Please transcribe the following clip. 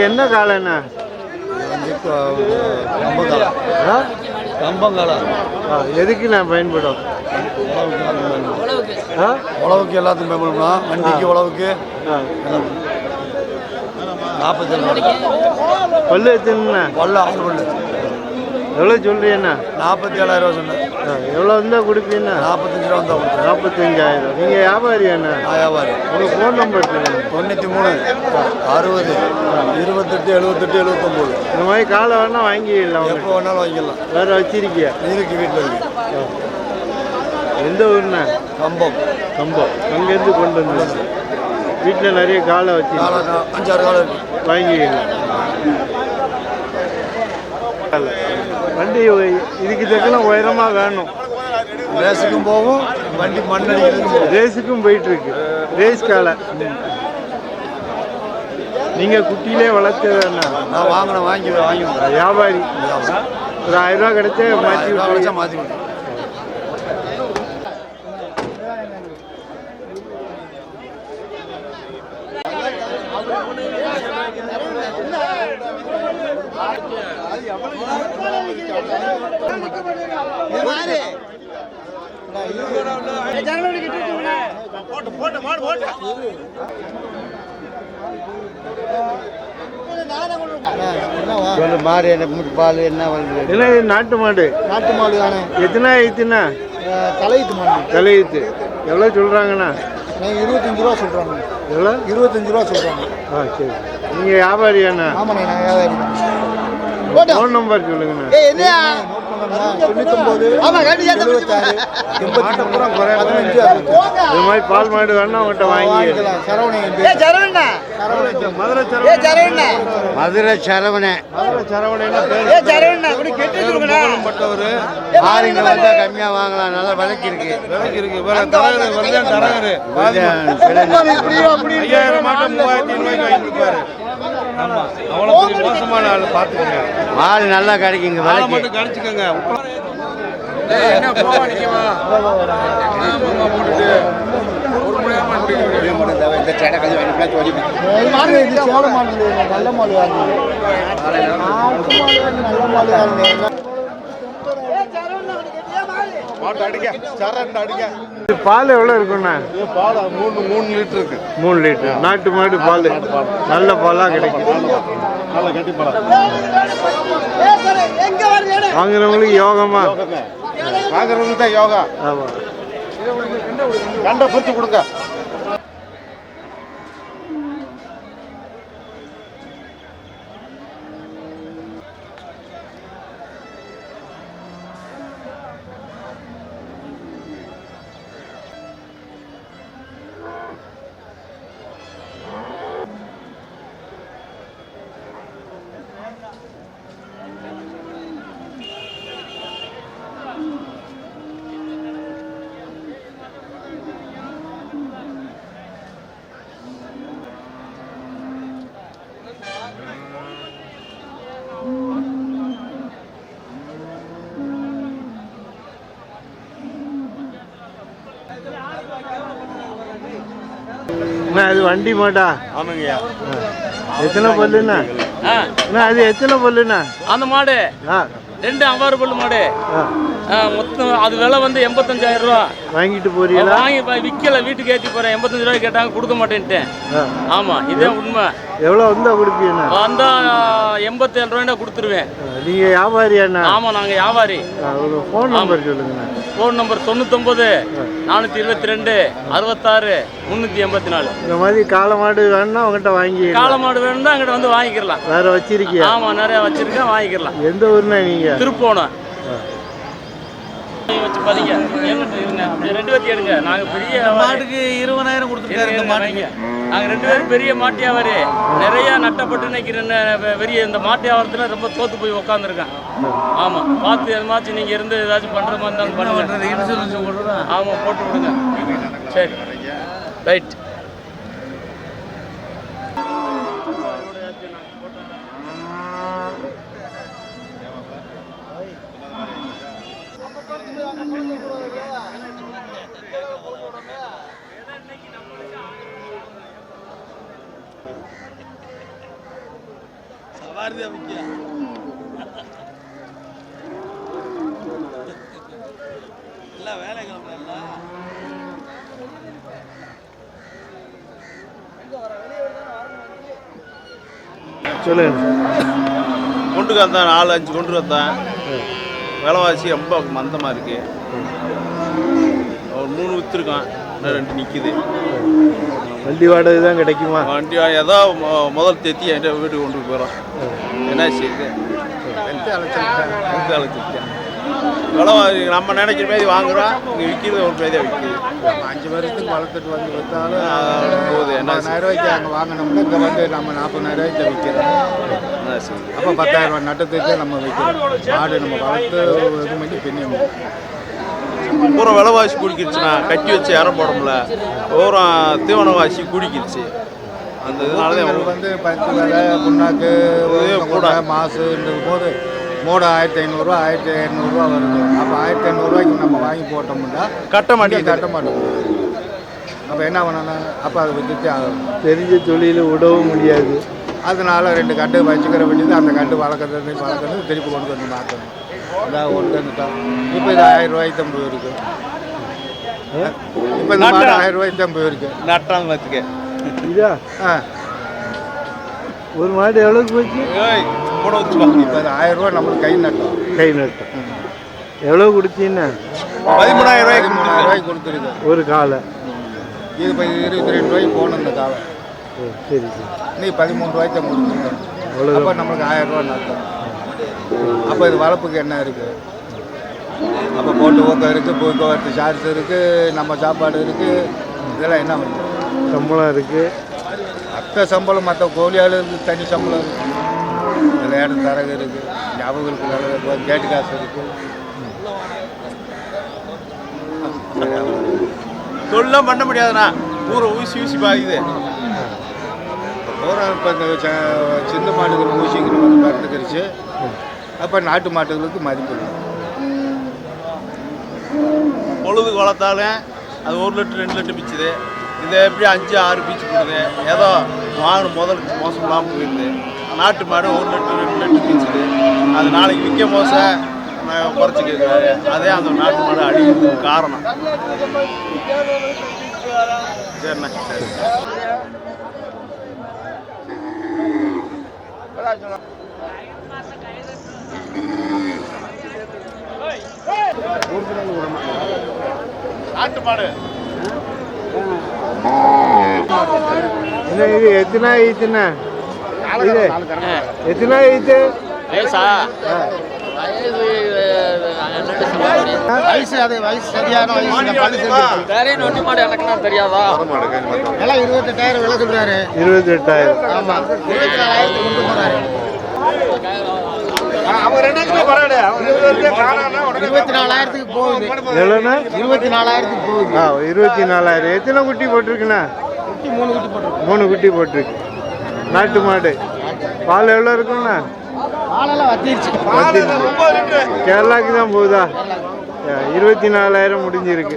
என்ன காலைண்ணா ஆ, எதுக்கு நான் பயன்படும்? உழவுக்கு. எல்லாத்துக்கும் பயன்படுமா வண்டிக்கு உழவுக்கு. நாற்பத்தி ஏழு பல்லு எத்தனைண்ணா பல்ல ஆறு பல்லு. எவ்வளோ சொல்றீங்கண்ணா நாற்பத்தி ஏழாயிரம் ரூபா சொன்னேன். ஆ, எவ்வளோ இருந்தால் கொடுப்பீங்கண்ணா நாற்பத்தஞ்சு ரூபா வந்தா கொடுத்தேன். நாற்பத்தஞ்சாயிரம். நீங்கள் வியாபாரியாண்ணா நான் வியாபாரி. உங்கள் ஃபோன் நம்பர் தொண்ணூற்றி மூணு அறுபது இருபத்தெட்டு எழுபத்தெட்டு எழுபத்தொம்போது. இந்த மாதிரி காலை வேணா வாங்கிடலாம் உங்களுக்கு. எப்போ வேணாலும் வாங்கிக்கலாம் வேற வச்சிருக்கியா? இருக்கு வீட்டில் இருக்கு. எந்த ஊர்ண்ணா கம்பம். கம்பம். அங்கேருந்து கொண்டு வந்து வீட்டில் நிறைய காலை வச்சு அஞ்சாறு இருக்கு. வாங்கிக்கலாம் வண்டி இதுக்கு தக்கன உயரமாக வேணும். ரேஸுக்கும் போகும் வண்டி மண்ணடிக்கிறதுக்கும் போகும். ரேஸுக்கும் போயிட்டு இருக்கு ரேஸ் காலை. நீங்கள் குட்டியிலே வளர்த்ததுண்ணா நான் வாங்கினேன் வாங்கி வாங்கி வியாபாரி. ஒரு ஆயிரம் ரூபா கிடைச்சா மாற்றி ரூபா விட்டுறேன் சொல்லு மாடு என்ன மூட்டு பால் என்ன என்ன நாட்டு மாடு? நாட்டு மாடு தானே. எத்தனை ஆயிடுச்சுண்ணா தலையிட்டு மாடு. தலையுத்து எவ்வளோ சொல்கிறாங்கண்ணா நீங்கள் இருபத்தஞ்சு ரூபா சொல்கிறாங்க எவ்வளோ? இருபத்தஞ்சு ரூபா சொல்கிறாங்க ஆ சரி. நீங்கள் வியாபாரியாண்ணா? ஆமாண்ணே நான் வியாபாரி. ஃபோன் நம்பர் அறுபத்தி இது மாதிரி பால் மாடு வேணா உங்கள்கிட்ட வாங்கி மதுரை சரவண ஆறுங்க வந்தால் கம்மியாக வாங்கலாம். நல்லா விலைக்கு இருக்கு. விலைக்கு இருக்கு. வேற தரகரு வெள்ளையான் தரகரு. ஐயாயிரம் மாட்டம் மூவாயிரத்தி ரூபாய்க்கு வாங்கி கொடுப்பாரு ஆமா அவ்வளோ பெரிய மோசமான ஆள் பார்த்துக்கோங்க. மாடு நல்லா கிடைக்குங்க ஆளை விலைக்கு. மட்டும் கடிச்சுக்கோங்க. மாடு இது சோழ மாடு இல்லைங்க, நல்ல மாடு. நல்ல மாடு வாங்க மாட்டு அடிக்க சரண்டு அடிக்க இது பால் எவ்வளோ இருக்குண்ணா? பால் மூணு மூணு லிட்டர் இருக்கு. மூணு லிட்டர் நாட்டு மாடு பால். நல்ல பாலாக கிடைக்கும். நல்ல கட்டி பழம் வாங்குறவங்களுக்கு யோகமா? வாங்குறவங்க தான் யோகா. ஆமாம் கண்டை பிரித்து கொடுங்க. அது வண்டி மாடா. ஆமாங்கய்யா. எத்தனை பல்லுண்ணா அது எத்தனை பல்லுண்ணா? அந்த மாடு. ரெண்டு அவ்வாறு பல்லு மாடு. மொத்தம் அது விலை வந்து எண்பத்தஞ்சாயிரம் ரூபா. வாங்கிட்டு போறீங்களா? வாங்கி விக்கல வீட்டுக்கு ஏற்றி போறேன். எண்பத்தஞ்சு ரூபாய் கேட்டாங்க கொடுக்க மாட்டேன்ட்டேன். ஆமா இதே உண்மை. எவ்வளோ வந்தா கொடுப்பீங்கண்ணா வந்தா எண்பத்தேழு ரூபாய்னா கொடுத்துருவேன். நீங்கள் வியாபாரியாண்ணா ஆமா நாங்க வியாபாரி. ஃபோன் நம்பர் சொல்லுங்கண்ணா ஃபோன் நம்பர் தொண்ணூத்தொம்பது நானூற்றி இருபத்தி ரெண்டு அறுபத்தாறு முந்நூற்றி எண்பத்தி நாலு. இந்த மாதிரி காளை மாடு வேணும்னா உங்கள்கிட்ட வாங்கி காளை மாடு வேணும்னா அங்கிட்ட வந்து வாங்கிக்கலாம். வேற வச்சிருக்கியா? ஆமா நிறைய வச்சிருக்கேன் வாங்கிக்கலாம். எந்த ஊர்ண்ணா நீங்கள் திருப்போணம். வச்சு பதிங்க. ரெண்டு பேர்த்தி எடுங்க. நாங்க பெரிய மாட்டுக்கு இருபதாயிரம் கொடுத்துருக்காரு இந்த மாட்டுக்கு. நாங்க ரெண்டு பேரும் பெரிய மாட்டு வியாபாரி. நிறைய நட்டப்பட்டு இன்னைக்கு பெரிய இந்த மாட்டு வியாபாரத்துல ரொம்ப தோத்து போய் உட்காந்துருக்கேன் ஆமா. பார்த்து எதுமாச்சும் நீங்க இருந்து ஏதாச்சும் பண்ற மாதிரி இருந்தாலும் பண்ணுங்க இன்சூரன்ஸ் போடுறதா ஆமா போட்டு விடுங்க சரி. ரைட் சொல்லுங்க. கொண்டு வந்தான் நாலு அஞ்சு கொண்டு வந்தான். விலைவாசி ரொம்ப மந்தமாக இருக்கு. ஒரு மூணு விற்றுருக்கான் இன்னும் ரெண்டு நிற்கிது வண்டி வாடகை தான் கிடைக்குமா? வண்டி ஏதோ முதல் தேத்தி என்கிட்ட வீட்டுக்கு கொண்டு போயிடும். என்ன செய்யுது அழைச்சிருக்கேன் விலைவாசி நம்ம நினைக்கிற மாதிரி வாங்குறோம் இங்கே விற்கிறது ஒரு மாதிரி விற்கிது அஞ்சு வருஷத்துக்கு வளர்த்துட்டு வந்து விற்றாலும் போகுது என்ன நாற்பதாயிரம் ரூபாய்க்கு அங்கே வாங்கினோம்னா இங்கே வந்து நம்ம நாற்பதாயிரம் ரூபாய்க்கு விற்கிறோம் அப்போ பத்தாயிரம் ரூபாய் நட்டத்துக்கு நம்ம விற்கிறோம் மாடு நம்ம வளர்த்து இது பண்ணி பின்னியும் பூரா விலைவாசி குடிக்கிருச்சுண்ணா கட்டி வச்சு இறம் போட முடியல. பூரா தீவனவாசி குடிக்கிருச்சு அந்த இதனால தான் இது வந்து பருத்தி விலை புண்ணாக்கு கூட. மாசுன்றது போது மூட ஆயிரத்தி ஐநூறுரூவா ஆயிரத்தி இரநூறுவா வருது. அப்போ ஆயிரத்தி ஐநூறுரூவாய்க்கு நம்ம வாங்கி போட்டோம்னா கட்ட மாட்டேங்குது. கட்ட மாட்டோம் அப்போ என்ன பண்ணணும்? அப்போ அதை வித்துட்டு ஆகணும். தெரிஞ்ச தொழில் விடவும் முடியாது. அதனால ரெண்டு கட்டு வச்சுக்கிற வேண்டியது அந்த கட்டு வளர்க்குறது வளர்க்குறது திருப்பி கொண்டு வந்து மாற்றணும் கொண்டு வந்துட்டோம் இப்போ இது ஆயிரம் ரூபாய்க்கு தான் போயிருக்கு இப்போ இந்த மாடு ஆயிரம் ரூபாய்க்கு தான் போயிருக்கு நட்டாங்க பார்த்துக்க இதா? ஆ. ஒரு மாடு எவ்வளோக்கு போச்சு? வச்சுக்கோ. இப்போ அது ஆயிரம் ரூபாய் நம்மளுக்கு கை நட்டோம். கை நட்டம். எவ்வளோ கொடுத்தீங்கன்னா பதிமூணாயிரம் ரூபாய்க்கு மூணாயிரம் ரூபாய்க்கு கொடுத்துருக்கு. ஒரு காலை. இது இப்போ இருபத்தி ரெண்டு ரூபாய்க்கு போகணும் இந்த காலை. ஓ சரி சரி. இன்னைக்கு பதிமூணு ரூபாய்க்கு தான் கொடுத்துருக்கோம் அப்போ நம்மளுக்கு ஆயிரம் ரூபாய் நட்டோம். அப்போ இது வளர்ப்புக்கு என்ன இருக்குது அப்போ போட்டு ஊக்கம் இருக்குது போக்குவரத்து சார்ஜ் இருக்குது நம்ம சாப்பாடு இருக்குது இதெல்லாம் என்ன பண்ணுறது சம்பளம் இருக்குது மற்ற சம்பளம் மற்ற கோழியாளுக்கு தனி சம்பளம் இருக்குது விளையாட்டு தரகு இருக்குது ஞாபகங்களுக்கு வேலை கேட்டு காசு இருக்குது தொழிலாம் பண்ண முடியாதுண்ணா. பூரா ஊசி ஊசி பாக்குது பூரா இப்போ இந்த சின்ன மாடுகள் ஊசிங்கிற வந்து பறந்துக்கிருச்சு. அப்போ நாட்டு மாட்டுகளுக்கு மதிப்பு இல்லை. பொழுதுக்கு வளர்த்தாலும் அது ஒரு லிட்டர் ரெண்டு லிட்டர் பிச்சுது இதை எப்படி அஞ்சு ஆறு பீச்சு போடுது? ஏதோ வாங்கின முதல் மோசம் இல்லாமல் போயிடுது. நாட்டு மாடு ஒரு லிட்டர் ரெண்டு லிட்டர் பீச்சுது அது நாளைக்கு விற்க மோசம் குறைச்சி கேட்குறாரு. அதே அந்த நாட்டு மாடு அடிக்கிறதுக்கு காரணம். சரிண்ணா சரி. நாட்டு மாடு என்ன இது? எத்தனை ஆயிடுச்சுண்ணா இது? எத்தனை ஆயிடுச்சு வயசா? வயசு அது வயசு சரியான வயசு. வேற நொட்டி மாடு எனக்குன்னா தெரியாதா? எல்லாம் இருபத்தெட்டாயிரம் விலை சொல்றாரு. இருபத்தி எட்டாயிரம் ஆமாம் போகிறாரு இருபத்தி நாலாயிரத்துக்கு போகுது. எவ்வளோண்ணா? இருபத்தி நாலாயிரத்துக்கு போகுது. ஆ இருபத்தி நாலாயிரம் எத்தனை குட்டி போட்டிருக்குண்ணா? குட்டி மூணு குட்டி போட்டுருக்கு. மூணு குட்டி போட்டிருக்கு. நாட்டு மாடு. பால் எவ்வளோ இருக்குண்ணா? கேரளாக்கு தான் போகுதா? இருபத்தி நாலாயிரம் முடிஞ்சிருக்கு.